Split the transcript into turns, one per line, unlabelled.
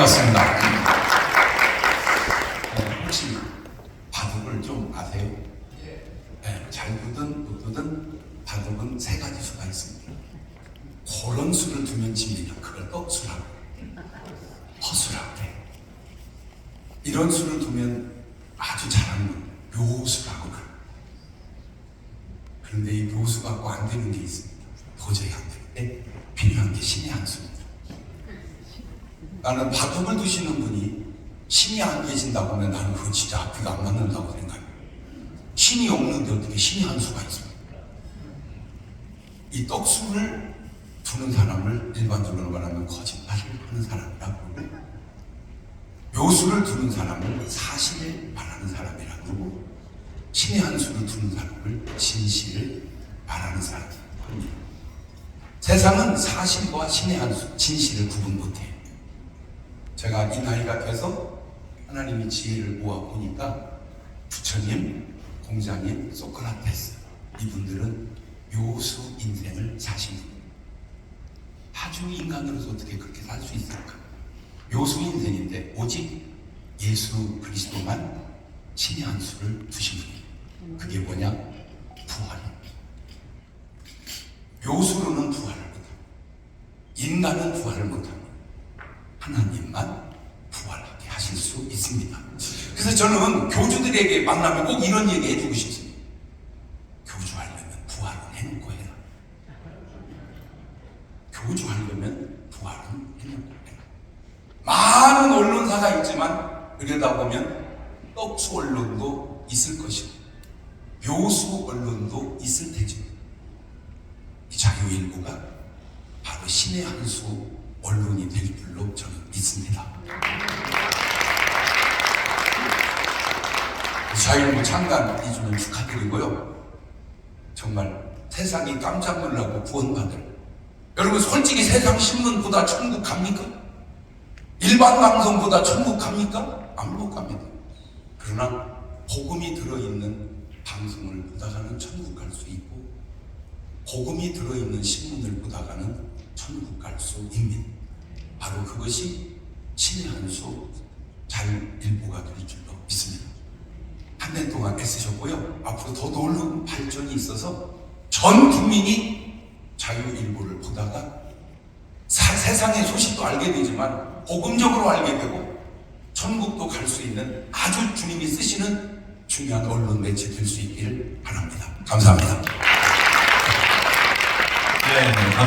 반갑습니다. 네, 혹시 바둑을 좀 아세요? 네, 잘 두든 못 두든 바둑은 세 가지 수가 있습니다. 그런 수를 두면 집니다. 그걸 떡수라고 허수라고 해. 이런 수를 두면 아주 잘하는 건 묘수라고 그래. 그런데 이 묘수 갖고 안 되는 게 있습니다. 도저히 안 되는데 필요한 게 신의 한 수입니다. 나는 바둑을 두시는 분이 신이 안 계신다고 하면 나는 그건 진짜 앞뒤가 안 맞는다고 생각해요. 신이 없는데 어떻게 신이 한 수가 있습니까? 이 떡수를 두는 사람을 일반적으로 말하면 거짓말을 하는 사람이라고 묘수를 두는 사람을 사실을 말하는 사람이라고 그러고 신의 한 수를 두는 사람을 진실을 말하는 사람이라고 합니다. 세상은 사실과 신의 한 수, 진실을 구분 못해요. 제가 이 나이가 돼서 하나님이 지혜를 모아 보니까 부처님, 공자님, 소크라테스 이분들은 묘수 인생을 사신 분. 아주 인간으로서 어떻게 그렇게 살 수 있을까? 묘수 인생인데 오직 예수 그리스도만 신의 한 수를 두신 분이에요. 그게 뭐냐? 부활입니다. 묘수로는 부활을 못합니다. 인간은 부활을 못합니다. 하나님만 부활하게 하실 수 있습니다. 그래서 저는 교주들에게 만나면 꼭 이런 얘기 해주고 싶습니다. 교주하려면 부활은 해놓고 해라. 교주하려면 부활은 해놓고 해라. 많은 언론사가 있지만 그러다 보면 떡수 언론도 있을 것이고 묘수 언론도 있을 테죠. 이 자유일보가 바로 신의 한 수 언론이 될 줄로 저는 믿습니다. 자유일보 창단 2주년 축하드리고요. 정말 세상이 깜짝 놀라고 구원받을 여러분 솔직히 세상 신문보다 천국 갑니까? 일반 방송보다 천국 갑니까? 안 못 갑니다. 그러나 복음이 들어있는 방송을 보다가는 천국 갈 수 있고 복음이 들어있는 신문을 보다가는 천국 갈 수 있습니다. 바로 그것이 신의 한수 자유일보가 될 줄로 믿습니다. 한년 동안 애쓰셨고요. 앞으로 더 놀라운 발전이 있어서 전 국민이 자유일보를 보다가 사- 세상의 소식도 알게 되지만 복음적으로 알게 되고 천국도 갈 수 있는 아주 주님이 쓰시는 중요한 언론 매체 될 수 있기를 바랍니다. 감사합니다.
네, 감사합니다.